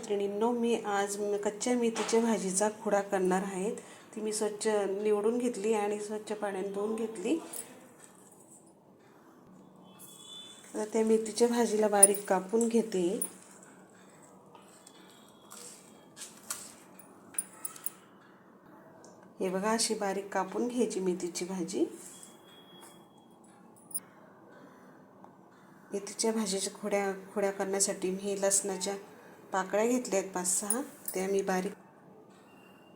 मैत्रिणींनो मी आज कच्च्या मेथीच्या भाजीचा खुडा करणार आहे ती मी स्वच्छ निवडून घेतली आणि स्वच्छ पाण्याने धुवून घेतली. आता त्या मेथीच्या भाजीला बारीक कापून घेते. हे बघा अशी बारीक कापून घ्यायची मेथीची भाजी. मेथीच्या भाजीच्या खोड्या खोड्या करण्यासाठी मी लसणाच्या पाकळ्या घेतल्या आहेत पाच सहा. त्या मी बारीक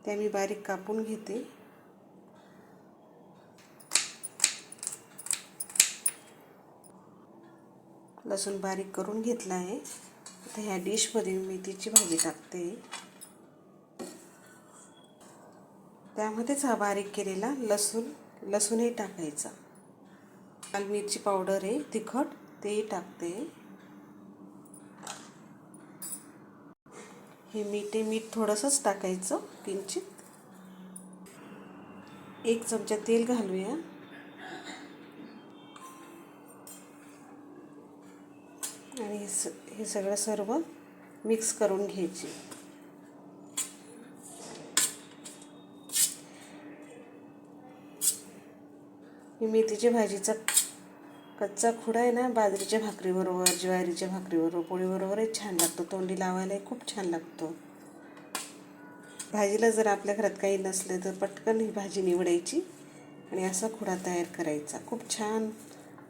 त्या मी बारीक कापून घेते. लसूण बारीक करून घेतला आहे. आता ह्या डिशमध्ये मी मेथीची भाजी टाकते. त्यामध्येच हा बारीक केलेला लसूण लसूणही टाकायचा. लाल मिरची पावडर आहे तिखट तेही टाकते. हे मीठ मीठ थोडंसंच टाकायचं किंचित. एक चमचा तेल घालूया. आणि हे स हे सगळं सर्व मिक्स करून घ्यायचे. मेथीच्या भाजीचा कच्चा खुडा आहे ना बाजरीच्या भाकरीबरोबर ज्वारीच्या भाकरीबरोबर पोळीबरोबरही छान लागतो. तोंडी लावायलाही खूप छान लागतो. भाजीला जर आपल्या घरात काही नसलं तर पटकन ही भाजी निवडायची आणि असा खुडा तयार करायचा. खूप छान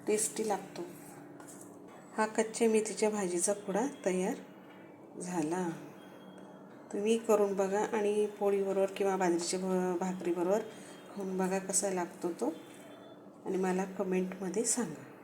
टेस्टी लागतो. हा कच्च्या मेथीच्या भाजीचा खुडा तयार झाला. तुम्ही करून बघा आणि पोळीबरोबर किंवा बाजरीच्या भ भाकरीबरोबर खाऊन बघा कसा लागतो तो. आणि मला कमेंटमध्ये सांगा.